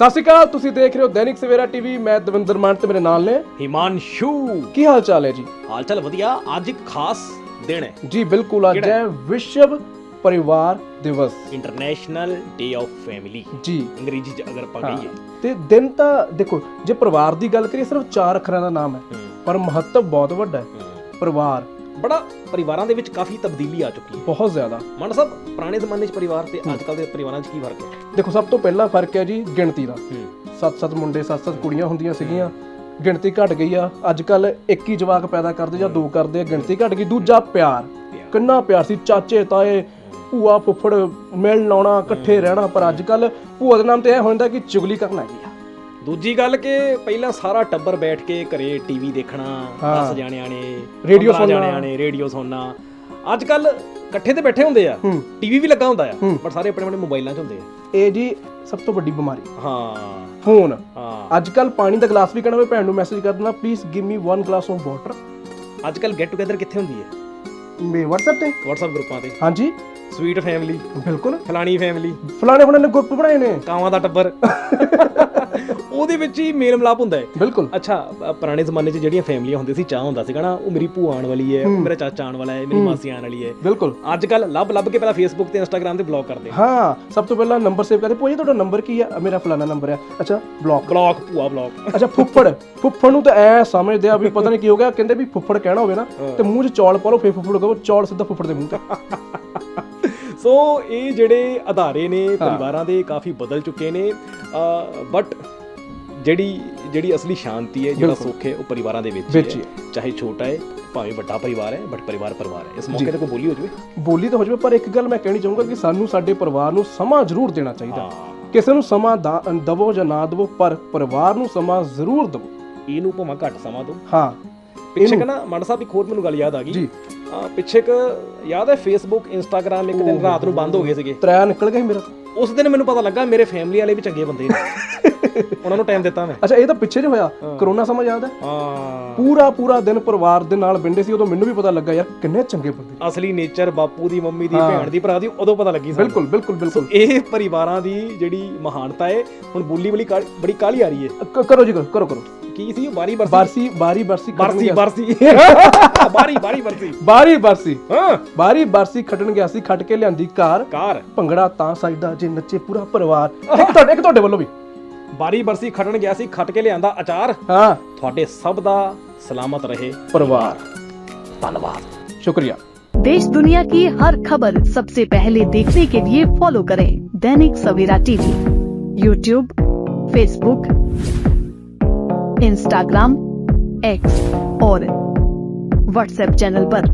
ਸਤਿ ਸ਼੍ਰੀ ਅਕਾਲ ਤੁਸੀਂ ਦੇਖ ਰਹੇ ਹੋ ਦੈਨਿਕ ਸਵੇਰਾ ਟੀਵੀ ਮੈਂ ਦਵਿੰਦਰ ਮਾਨ ਤੇ ਮੇਰੇ ਨਾਲ ਨੇ ਹਿਮਾਂਸ਼ੂ ਕੀ ਹਾਲ ਚਾਲ ਹੈ ਜੀ? ਹਾਲ ਚਾਲ ਵਧੀਆ ਅੱਜ ਇੱਕ ਖਾਸ ਦਿਨ ਹੈ। ਜੀ ਬਿਲਕੁਲ ਅੱਜ? ਹੈ ਵਿਸ਼ਵ ਪਰਿਵਾਰ ਦਿਵਸ। ਇੰਟਰਨੈਸ਼ਨਲ ਡੇ ਆਫ ਫੈਮਿਲੀ ਜੀ। ਅੰਗਰੇਜ਼ੀ ਚ ਅਗਰ ਆਪਾਂ ਹਾਂ। ਕਹੀਏ ਤੇ ਦਿਨ ਤਾਂ ਦੇਖੋ ਜੇ ਪਰਿਵਾਰ ਦੀ ਗੱਲ ਕਰੀਏ ਸਿਰਫ ਚਾਰ ਅੱਖਰਾਂ ਦਾ ਨਾਮ ਹੈ। ਪਰ ਮਹੱਤਵ ਬਹੁਤ ਵੱਡਾ ਹੂੰ। ਪਰਿਵਾਰ। ਬੜਾ ਪਰਿਵਾਰਾਂ ਦੇ ਵਿੱਚ ਕਾਫੀ ਤਬਦੀਲੀ ਆ ਚੁੱਕੀ ਹੈ। ਬਹੁਤ ਜ਼ਿਆਦਾ। ਮਨ ਸਾਹਿਬ ਪੁਰਾਣੇ ਜ਼ਮਾਨੇ 'ਚ ਪਰਿਵਾਰ ਤੇ ਅੱਜ ਕੱਲ ਦੇ ਪਰਿਵਾਰਾਂ 'ਚ ਕੀ ਫ਼ਰਕ ਹੈ? ਦੇਖੋ ਸਭ ਤੋਂ ਪਹਿਲਾ ਫ਼ਰਕ ਹੈ ਜੀ ਗਿਣਤੀ ਦਾ। ਹੂੰ। ਸੱਤ ਸੱਤ ਮੁੰਡੇ ਸੱਤ ਸੱਤ ਕੁੜੀਆਂ ਹੁੰਦੀਆਂ ਸੀਗੀਆਂ। ਗਿਣਤੀ ਘਟ ਗਈ ਆ। ਅੱਜ ਕੱਲ ਇੱਕ ਹੀ ਜਵਾਕ ਪੈਦਾ ਕਰਦੇ ਜਾਂ ਦੋ ਕਰਦੇ ਆ ਗਿਣਤੀ ਘਟ ਗਈ। ਦੂਜਾ ਪਿਆਰ। ਕਿੰਨਾ ਪਿਆਰ ਸੀ। ਚਾਚੇ ਤਾਏ ਭੂਆ ਫੁੱਫੜ ਮਿਲਣ ਆਉਣਾ ਇਕੱਠੇ ਰਹਿਣਾ। ਪਰ ਅੱਜ ਕੱਲ ਭੂਆ ਦੇ ਨਾਮ ਤੇ ਇਹ ਹੋ ਜਾਂਦਾ ਕਿ ਚੁਗਲੀ ਕਰਨ ਆ ਦੂਜੀ ਗੱਲ ਕਿ ਪਹਿਲਾਂ ਸਾਰਾ ਟੱਬਰ ਬੈਠ ਕੇ ਘਰੇ ਟੀਵੀ ਦੇਖਣਾ ਹਾਂ। 10 ਜਾਣਿਆਂ ਨੇ ਰੇਡੀਓ 15 ਸੁਣਨਾ। ਜਾਣਿਆਂ ਨੇ ਰੇਡੀਓ ਸੁਣਨਾ। ਅੱਜ ਕੱਲ ਇਕੱਠੇ ਤੇ ਬੈਠੇ ਹੁੰਦੇ ਆ ਟੀਵੀ ਵੀ ਲੱਗਾ ਹੁੰਦਾ ਆ। ਪਰ ਸਾਰੇ ਆਪਣੇ ਆਪਣੇ ਮੋਬਾਈਲਾਂ 'ਚ ਹੁੰਦੇ ਆ। ਇਹ ਜੀ ਸਭ ਤੋਂ ਵੱਡੀ ਬਿਮਾਰੀ। ਹਾਂ। ਫੋਨ ਹਾਂ। ਅੱਜ ਕੱਲ ਪਾਣੀ ਦਾ ਗਲਾਸ ਵੀ ਕਹਿਣਾ ਭੈਣ ਨੂੰ ਮੈਸੇਜ ਕਰ ਦੇਣਾ please give me one glass of water ਅੱਜ ਕੱਲ ਗੈਟ ਟੂਗੇਦਰ ਕਿੱਥੇ ਹੁੰਦੀ ਹੈ ਮੇ WhatsApp ਤੇ। WhatsApp ਗਰੁੱਪਾਂ ਤੇ। ਹਾਂਜੀ। ਸਵੀਟ ਫੈਮਿਲੀ ਬਿਲਕੁਲ। ਫਲਾਣੀ ਫੈਮਿਲੀ ਫਲਾਣੇ ਹੁਣੇ ਨੇ ਗਰੁੱਪ ਬਣਾਏ ਨੇ। ਕਾਵਾਂ ਦਾ ਟੱਬਰ। ਉਹਦੇ ਵਿੱਚ ਹੀ ਮੇਲ ਮਿਲਾਪ ਹੁੰਦਾ ਹੈ। ਬਿਲਕੁਲ। ਅੱਛਾ ਅ, ਪੁਰਾਣੇ ਜ਼ਮਾਨੇ 'ਚ ਜਿਹੜੀਆਂ ਫੈਮਲੀਆਂ ਹੁੰਦੀਆਂ ਸੀ ਚਾਹ ਹੁੰਦਾ ਸੀਗਾ ਨਾ ਉਹ ਮੇਰੀ ਭੂਆ ਆਉਣ ਵਾਲੀ ਹੈ ਉਹ ਮੇਰਾ ਚਾਚਾ ਆਉਣ ਵਾਲਾ ਹੈ ਮੇਰੀ ਮਾਸੀ ਆਉਣ ਵਾਲੀ ਹੈ। ਬਿਲਕੁਲ। ਅੱਜ ਕੱਲ ਲੱਭ ਲੱਭ ਕੇ ਪਹਿਲਾਂ ਫੇਸਬੁੱਕ ਤੇ ਇੰਸਟਾਗ੍ਰam ਤੇ ਬਲੌਕ ਕਰਦੇ ਹਾਂ ਸਭ ਤੋਂ ਪਹਿਲਾਂ ਨੰਬਰ ਸੇਵ ਕਰਦੇ। ਭੂਆ ਜੀ ਤੁਹਾਡਾ ਨੰਬਰ ਕੀ ਆ? ਮੇਰਾ ਫਲਾਣਾ ਨੰਬਰ ਆ। ਅੱਛਾ ਬਲੌਕ ਬਲੌਕ ਭੂਆ ਬਲੌਕ ਅੱਛਾ ਫੁੱਫੜ। ਫੁੱਫੜ ਨੂੰ ਤਾਂ ਐ ਸਮਝਦੇ ਆ ਵੀ ਪਤਾ ਨਹੀਂ ਕੀ ਹੋ ਗਿਆ ਕਹਿੰਦੇ ਵੀ ਫੁੱਫੜ ਕਹਿਣਾ ਹੋਵੇ ਨਾ ਤੇ ਮੂੰਹ 'ਚ ਚੌਲ ਪਾ ਲਓ ਫੇਰ ਫੁੱਫੜ ਕਹੋ ਚੌਲ ਸਿੱਧਾ ਫੁੱਫੜ ਦੇ ਮੂੰਹ ਤੇ। ਸੋ ਇਹ ਜਿਹੜੇ ਅਧਾਰੇ ਨੇ ਪਰਿਵਾਰਾਂ ਦੇ ਕਾਫੀ ਬਦਲ ਚੁੱਕੇ ਨੇ। ਬਟ ਜਿਹੜੀ ਜਿਹੜੀ ਅਸਲੀ ਸ਼ਾਂਤੀ ਹੈ ਜਿਹੜਾ ਸੁੱਖ ਹੈ ਉਹ ਪਰਿਵਾਰਾਂ ਦੇ ਵਿੱਚ ਹੀ ਚਾਹੇ ਛੋਟਾ ਹੈ ਭਾਵੇਂ ਵੱਡਾ ਪਰਿਵਾਰ ਹੈ ਬਟ ਪਰਿਵਾਰ ਪਰਿਵਾਰ ਹੈ। ਇਸ ਮੌਕੇ ਤੇ ਕੋਈ ਬੋਲੀ ਹੋ ਜਵੇ? ਬੋਲੀ ਤਾਂ ਹੋ ਜਾਵੇ ਪਰ ਇੱਕ ਗੱਲ ਮੈਂ ਕਹਿਣੀ ਚਾਹੂੰਗਾ ਕਿ ਸਾਨੂੰ ਸਾਡੇ ਪਰਿਵਾਰ ਨੂੰ ਸਮਾਂ ਜ਼ਰੂਰ ਦੇਣਾ ਚਾਹੀਦਾ। ਕਿਸੇ ਨੂੰ ਸਮਾਂ ਦਵੋ ਜਾਂ ਨਾ ਦਵੋ ਪਰ ਪਰਿਵਾਰ ਨੂੰ ਸਮਾਂ ਜ਼ਰੂਰ ਦਵੋ। ਇਹਨੂੰ ਭਾਵੇਂ ਘੱਟ ਸਮਾਂ ਦੋ ਹਾਂ। ਪਿੱਛੇ ਕਨਾ ਮੰਡ ਸਾਹਿਬ ਇੱਕ ਹੋਰ ਮੈਨੂੰ ਗੱਲ ਯਾਦ ਆ ਗਈ। ਪਿੱਛੇ ਕ ਯਾਦ ਹੈ ਫੇਸਬੁੱਕ ਇੰਸਟਾਗ੍ਰam ਇੱਕ ਦਿਨ ਰਾਤ ਨੂੰ ਬੰਦ ਹੋ ਗਏ ਸੀਗੇ ਤਰਿਆ ਨਿਕਲ ਗਿਆ ਸੀ ਮੇਰਾ ਤਾਂ। ਉਸ ਦਿਨ ਮੈਨੂੰ ਪਤਾ ਲੱਗਾ ਮੇਰੇ ਫੈਮਿਲੀ ਵਾਲੇ ਵੀ ਚੰਗੇ ਬੰਦੇ ਨੇ ਉਹਨਾਂ ਨੂੰ ਟਾਈਮ ਦਿੱਤਾ ਮੈਂ। ਅੱਛਾ ਇਹ ਤਾਂ ਪਿੱਛੇ ਜੇ ਹੋਇਆ। ਕਰੋਨਾ ਸਮਾਂ ਯਾਦ ਹੈ? ਹਾਂ। ਪੂਰਾ ਪੂਰਾ ਦਿਨ ਪਰਿਵਾਰ ਦੇ ਨਾਲ ਬਿੰਡੇ ਸੀ ਉਦੋਂ ਮੈਨੂੰ ਵੀ ਪਤਾ ਲੱਗਾ ਯਾਰ ਕਿੰਨੇ ਚੰਗੇ ਬੰਦੇ। ਅਸਲੀ ਨੇਚਰ ਬਾਪੂ ਦੀ ਮੰਮੀ ਦੀ ਭੈਣ ਦੀ ਭਰਾ ਦੀ ਉਦੋਂ ਪਤਾ ਲੱਗੀ ਸਾਨੂੰ। ਬਿਲਕੁਲ ਬਿਲਕੁਲ ਬਿਲਕੁਲ। ਇਹ ਪਰਿਵਾਰਾਂ ਦੀ ਜਿਹੜੀ ਮਹਾਨਤਾ ਹੈ ਹੁਣ ਬੋਲੀ ਬਲੀ ਕਾਲੀ- ਬੜੀ ਕਾਲੀ ਆ ਰਹੀ ਹੈ। ਕਰੋ ਜੀ ਕਰੋ ਕਰੋ ਕੀ ਸੀ ਉਹ? ਬਾਰੀ ਬਰਸੀ? ਬਾਰਸੀ ਬਾਰੀ ਬਰਸੀ ਬਰਸੀ ਬਰਸੀ। ਬਾਰੀ ਬਾਰੀ ਬਰਸੀ। ਬਾਰੀ ਬਰਸੀ। ਹਾਂ। ਬਾਰੀ ਬਰਸੀ ਖੱਟਣ ਗਿਆ ਸੀ ਖੱਟ ਕੇ ਲਿਆਂਦੀ ਕਾਰ। ਕਾਰ। ਭੰਗੜਾ ਤਾਂ ਸਾਈਦਾ ਜੇ ਨੱਚੇ ਪੂਰਾ ਪਰਿਵਾਰ। ਇੱਕ ਤੁਹਾਡੇ ਇੱਕ ਤੁਹਾਡੇ ਵੱਲੋਂ ਵੀ। ਬਾਰੀ ਬਰਸੀ ਖਟਣ ਗਿਆ ਸੀ ਖਟ ਕੇ ਲਿਆਂਦਾ ਅਚਾਰ ਹਾਂ ਤੁਹਾਡੇ ਸਭ ਦਾ ਸਲਾਮਤ ਰਹੇ ਪਰਿਵਾਰ ਧੰਨਵਾਦ ਸ਼ੁਕਰੀਆ देश दुनिया की हर खबर सबसे पहले देखने के लिए फॉलो करें Dainik Savera TV YouTube Facebook Instagram X और व्हाट्सएप चैनल पर।